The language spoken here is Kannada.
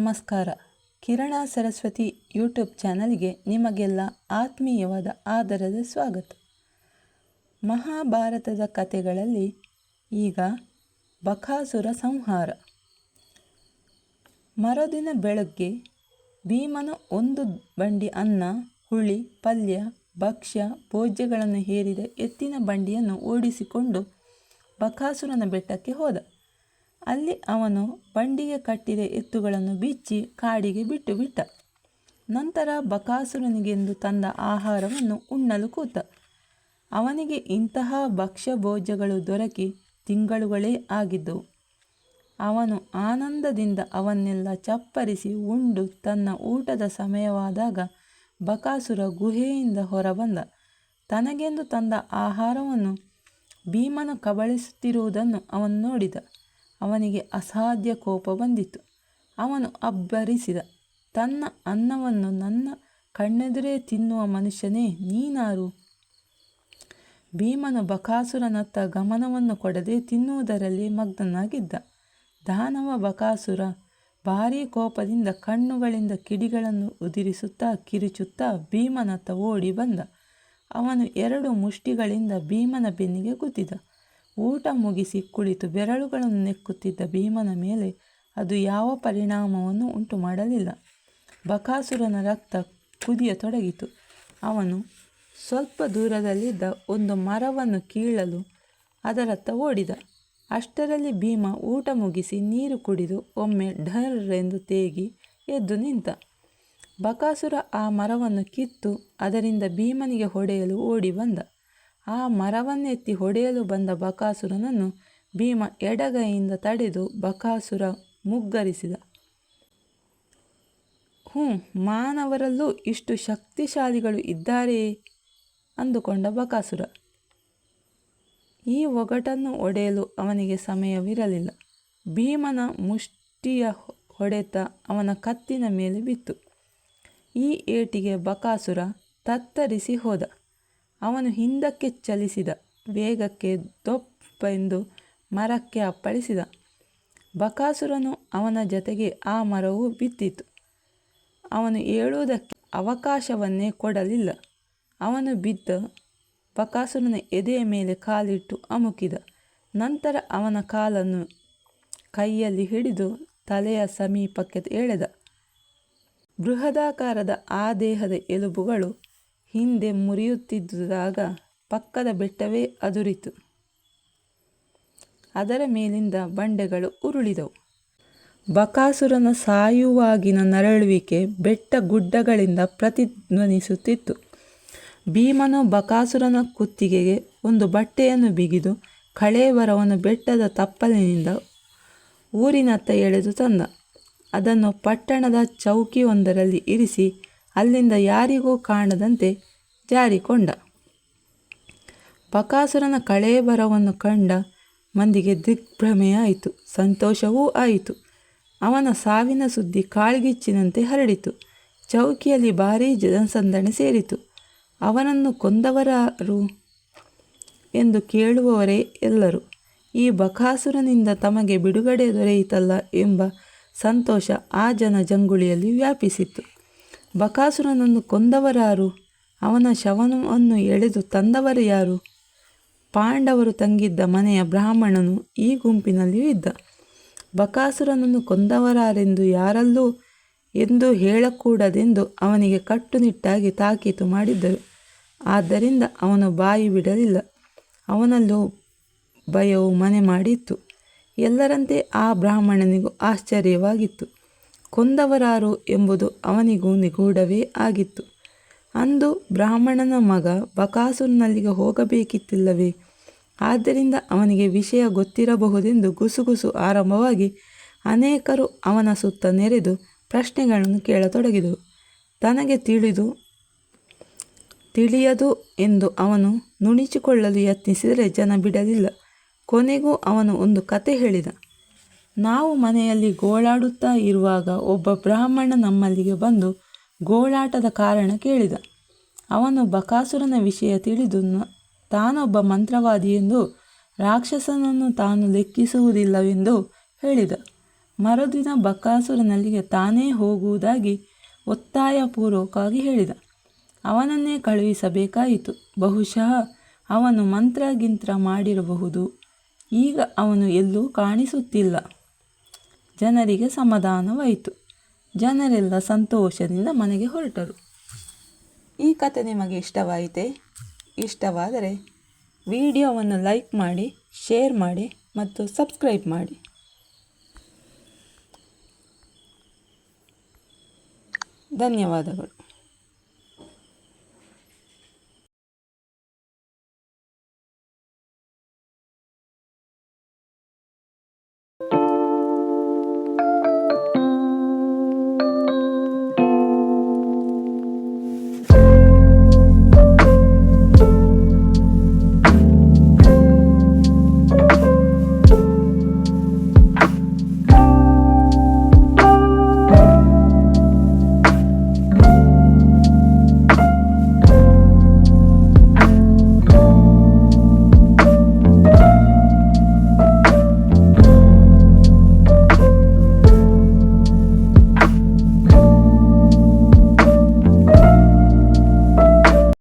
ನಮಸ್ಕಾರ. ಕಿರಣ ಸರಸ್ವತಿ ಯೂಟ್ಯೂಬ್ ಚಾನಲ್ಗೆ ನಿಮಗೆಲ್ಲ ಆತ್ಮೀಯವಾದ ಆದರದ ಸ್ವಾಗತ. ಮಹಾಭಾರತದ ಕಥೆಗಳಲ್ಲಿ ಈಗ ಬಕಾಸುರ ಸಂಹಾರ. ಮರುದಿನ ಬೆಳಗ್ಗೆ ಭೀಮನು ಒಂದು ಬಂಡಿ ಅನ್ನ, ಹುಳಿ, ಪಲ್ಯ, ಭಕ್ಷ್ಯ, ಭೋಜ್ಯಗಳನ್ನು ಹೇರಿದ ಎತ್ತಿನ ಬಂಡಿಯನ್ನು ಓಡಿಸಿಕೊಂಡು ಬಕಾಸುರನ ಬೆಟ್ಟಕ್ಕೆ ಹೋದ. ಅಲ್ಲಿ ಅವನು ಬಂಡಿಗೆ ಕಟ್ಟಿದ ಎತ್ತುಗಳನ್ನು ಬಿಚ್ಚಿ ಕಾಡಿಗೆ ಬಿಟ್ಟು ಬಿಟ್ಟ ನಂತರ ಬಕಾಸುರನಿಗೆಂದು ತಂದ ಆಹಾರವನ್ನು ಉಣ್ಣಲು ಕೂತ. ಅವನಿಗೆ ಇಂತಹ ಭಕ್ಷ್ಯ ಭೋಜಗಳು ದೊರಕಿ ತಿಂಗಳುಗಳೇ ಆಗಿದ್ದವು ಅವನು ಆನಂದದಿಂದ ಅವನ್ನೆಲ್ಲ ಚಪ್ಪರಿಸಿ ಉಂಡು ತನ್ನ ಊಟದ ಸಮಯವಾದಾಗ ಬಕಾಸುರ ಗುಹೆಯಿಂದ ಹೊರಬಂದ. ತನಗೆಂದು ತಂದ ಆಹಾರವನ್ನು ಭೀಮನು ಕಬಳಿಸುತ್ತಿರುವುದನ್ನು ಅವನು ನೋಡಿದ. ಅವನಿಗೆ ಅಸಾಧ್ಯ ಕೋಪ ಬಂದಿತು. ಅವನು ಅಬ್ಬರಿಸಿದ. ತನ್ನ ಅನ್ನವನ್ನು ನನ್ನ ಕಣ್ಣೆದುರೇ ತಿನ್ನುವ ಮನುಷ್ಯನೇ ನೀನಾರು? ಭೀಮನು ಬಕಾಸುರನತ್ತ ಗಮನವನ್ನು ಕೊಡದೆ ತಿನ್ನುವುದರಲ್ಲಿ ಮಗ್ನನಾಗಿದ್ದ. ದಾನವ ಬಕಾಸುರ ಭಾರೀ ಕೋಪದಿಂದ ಕಣ್ಣುಗಳಿಂದ ಕಿಡಿಗಳನ್ನು ಉದಿರಿಸುತ್ತಾ ಕಿರುಚುತ್ತಾ ಭೀಮನತ್ತ ಓಡಿ ಬಂದ. ಅವನು ಎರಡು ಮುಷ್ಟಿಗಳಿಂದ ಭೀಮನ ಬೆನ್ನಿಗೆ ಗುದ್ದಿದ. ಊಟ ಮುಗಿಸಿ ಕುಳಿತು ಬೆರಳುಗಳನ್ನು ನೆಕ್ಕುತ್ತಿದ್ದ ಭೀಮನ ಮೇಲೆ ಅದು ಯಾವ ಪರಿಣಾಮವನ್ನು ಉಂಟು ಮಾಡಲಿಲ್ಲ ಬಕಾಸುರನ ರಕ್ತ ಕುದಿಯತೊಡಗಿತು ಅವನು ಸ್ವಲ್ಪ ದೂರದಲ್ಲಿದ್ದ ಒಂದು ಮರವನ್ನು ಕೀಳಲು ಅದರತ್ತ ಓಡಿದ. ಅಷ್ಟರಲ್ಲಿ ಭೀಮ ಊಟ ಮುಗಿಸಿ ನೀರು ಕುಡಿದು ಒಮ್ಮೆ ಢರ್ ತೇಗಿ ಎದ್ದು ನಿಂತ. ಬಕಾಸುರ ಆ ಮರವನ್ನು ಕಿತ್ತು ಅದರಿಂದ ಭೀಮನಿಗೆ ಹೊಡೆಯಲು ಓಡಿ ಬಂದ. ಆ ಮರವನ್ನೆತ್ತಿ ಹೊಡೆಯಲು ಬಂದ ಬಕಾಸುರನನ್ನು ಭೀಮ ಎಡಗೈಯಿಂದ ತಡೆದು ಬಕಾಸುರ ಮುಗ್ಗರಿಸಿದ. ಹ್ಞೂ, ಮಾನವರಲ್ಲೂ ಇಷ್ಟು ಶಕ್ತಿಶಾಲಿಗಳು ಇದ್ದಾರೆಯೇ ಅಂದುಕೊಂಡ ಬಕಾಸುರ. ಈ ಒಗಟನ್ನು ಒಡೆಯಲು ಅವನಿಗೆ ಸಮಯವಿರಲಿಲ್ಲ. ಭೀಮನ ಮುಷ್ಟಿಯ ಹೊಡೆತ ಅವನ ಕತ್ತಿನ ಮೇಲೆ ಬಿತ್ತು. ಈ ಏಟಿಗೆ ಬಕಾಸುರ ತತ್ತರಿಸಿ ಹೋದ. ಅವನು ಹಿಂದಕ್ಕೆ ಚಲಿಸಿದ. ವೇಗಕ್ಕೆ ದೊಪ್ಪೆಂದು ಮರಕ್ಕೆ ಅಪ್ಪಳಿಸಿದ. ಬಕಾಸುರನು ಅವನ ಜೊತೆಗೆ ಆ ಮರವು ಬಿದ್ದಿತು. ಅವನು ಏಳುವುದಕ್ಕೆ ಅವಕಾಶವನ್ನೇ ಕೊಡಲಿಲ್ಲ. ಅವನು ಬಿದ್ದ. ಬಕಾಸುರನ ಎದೆಯ ಮೇಲೆ ಕಾಲಿಟ್ಟು ಅಮುಕಿದ. ನಂತರ ಅವನ ಕಾಲನ್ನು ಕೈಯಲ್ಲಿ ಹಿಡಿದು ತಲೆಯ ಸಮೀಪಕ್ಕೆ ಎಳೆದ. ಬೃಹದಾಕಾರದ ಆ ದೇಹದ ಎಲುಬುಗಳು ಹಿಂದೆ ಮುರಿಯುತ್ತಿದ್ದುದಾಗ ಪಕ್ಕದ ಬೆಟ್ಟವೇ ಅದುರಿತು. ಅದರ ಮೇಲಿಂದ ಬಂಡೆಗಳು ಉರುಳಿದವು. ಬಕಾಸುರನ ಸಾಯುವಾಗಿನ ನರಳುವಿಕೆ ಬೆಟ್ಟ ಗುಡ್ಡಗಳಿಂದ ಪ್ರತಿಧ್ವನಿಸುತ್ತಿತ್ತು. ಭೀಮನು ಬಕಾಸುರನ ಕುತ್ತಿಗೆಗೆ ಒಂದು ಬಟ್ಟೆಯನ್ನು ಬಿಗಿದು ಕಳೇವರವನ್ನು ಬೆಟ್ಟದ ತಪ್ಪಲಿನಿಂದ ಊರಿನತ್ತ ಎಳೆದು ತಂದ. ಅದನ್ನು ಪಟ್ಟಣದ ಚೌಕಿಯೊಂದರಲ್ಲಿ ಇರಿಸಿ ಅಲ್ಲಿಂದ ಯಾರಿಗೂ ಕಾಣದಂತೆ ಜಾರಿಕೊಂಡ. ಬಕಾಸುರನ ಕಳೇಬರವನ್ನು ಕಂಡ ಮಂದಿಗೆ ದಿಗ್ಭ್ರಮೆಯಾಯಿತು, ಸಂತೋಷವೂ ಆಯಿತು. ಅವನ ಸಾವಿನ ಸುದ್ದಿ ಕಾಳ್ಗಿಚ್ಚಿನಂತೆ ಹರಡಿತು, ಚೌಕಿಯಲ್ಲಿ ಭಾರೀ ಜನಸಂದಣಿ ಸೇರಿತು. ಅವನನ್ನು ಕೊಂದವರಾರು ಎಂದು ಕೇಳುವವರೇ ಎಲ್ಲರೂ. ಈ ಬಕಾಸುರನಿಂದ ತಮಗೆ ಬಿಡುಗಡೆ ದೊರೆಯಿತಲ್ಲ ಎಂಬ ಸಂತೋಷ ಆ ಜನ ಜಂಗುಳಿಯಲ್ಲಿ ವ್ಯಾಪಿಸಿತು ಬಕಾಸುರನನ್ನು ಕೊಂದವರಾರು, ಅವನ ಶವನವನ್ನು ಎಳೆದು ತಂದವರು ಯಾರು? ಪಾಂಡವರು ತಂಗಿದ್ದ ಮನೆಯ ಬ್ರಾಹ್ಮಣನು ಈ ಗುಂಪಿನಲ್ಲಿಯೂ ಇದ್ದ. ಬಕಾಸುರನನ್ನು ಕೊಂದವರಾರೆಂದು ಯಾರಲ್ಲೂ ಎಂದು ಹೇಳಕೂಡದೆಂದು ಅವನಿಗೆ ಕಟ್ಟುನಿಟ್ಟಾಗಿ ತಾಕೀತು ಮಾಡಿದ್ದರು. ಆದ್ದರಿಂದ ಅವನು ಬಾಯಿ ಬಿಡಲಿಲ್ಲ. ಅವನಲ್ಲೂ ಭಯವು ಮನೆ ಮಾಡಿತ್ತು. ಎಲ್ಲರಂತೆ ಆ ಬ್ರಾಹ್ಮಣನಿಗೂ ಆಶ್ಚರ್ಯವಾಗಿತ್ತು. ಕೊಂದವರಾರು ಎಂಬುದು ಅವನಿಗೂ ನಿಗೂಢವೇ ಆಗಿತ್ತು. ಅಂದು ಬ್ರಾಹ್ಮಣನ ಮಗ ಬಕಾಸುರನಲ್ಲಿಗೆ ಹೋಗಬೇಕಿತ್ತಿಲ್ಲವೇ? ಆದ್ದರಿಂದ ಅವನಿಗೆ ವಿಷಯ ಗೊತ್ತಿರಬಹುದೆಂದು ಗುಸುಗುಸು ಆರಂಭವಾಗಿ ಅನೇಕರು ಅವನ ಸುತ್ತ ನೆರೆದು ಪ್ರಶ್ನೆಗಳನ್ನು ಕೇಳತೊಡಗಿದರು. ತನಗೆ ತಿಳಿದು, ತಿಳಿಯದು ಎಂದು ಅವನು ನುಣಿಚಿಕೊಳ್ಳಲು ಯತ್ನಿಸಿದರೆ ಜನ ಬಿಡಲಿಲ್ಲ. ಕೊನೆಗೂ ಅವನು ಒಂದು ಕತೆ ಹೇಳಿದ. ನಾವು ಮನೆಯಲ್ಲಿ ಗೋಳಾಡುತ್ತಾ ಇರುವಾಗ ಒಬ್ಬ ಬ್ರಾಹ್ಮಣ ನಮ್ಮಲ್ಲಿಗೆ ಬಂದು ಗೋಳಾಟದ ಕಾರಣ ಕೇಳಿದ. ಅವನು ಬಕಾಸುರನ ವಿಷಯ ತಿಳಿದು ತಾನೊಬ್ಬ ಮಂತ್ರವಾದಿ ಎಂದು ರಾಕ್ಷಸನನ್ನು ತಾನು ಲೆಕ್ಕಿಸುವುದಿಲ್ಲವೆಂದು ಹೇಳಿದ. ಮರುದಿನ ಬಕಾಸುರನಲ್ಲಿಗೆ ತಾನೇ ಹೋಗುವುದಾಗಿ ಒತ್ತಾಯಪೂರ್ವಕವಾಗಿ ಹೇಳಿದ. ಅವನನ್ನೇ ಕಳುಹಿಸಬೇಕಾಯಿತು. ಬಹುಶಃ ಅವನು ಮಂತ್ರಗಿಂತ್ರ ಮಾಡಿರಬಹುದು. ಈಗ ಅವನು ಎಲ್ಲೂ ಕಾಣಿಸುತ್ತಿಲ್ಲ. ಜನರಿಗೆ ಸಮಾಧಾನವಾಯಿತು. ಜನರೆಲ್ಲ ಸಂತೋಷದಿಂದ ಮನೆಗೆ ಹೊರಟರು. ಈ ಕತೆ ನಿಮಗೆ ಇಷ್ಟವಾಯಿತೆ? ಇಷ್ಟವಾದರೆ ವಿಡಿಯೋವನ್ನು ಲೈಕ್ ಮಾಡಿ, ಶೇರ್ ಮಾಡಿ ಮತ್ತು ಸಬ್ಸ್ಕ್ರೈಬ್ ಮಾಡಿ. ಧನ್ಯವಾದಗಳು.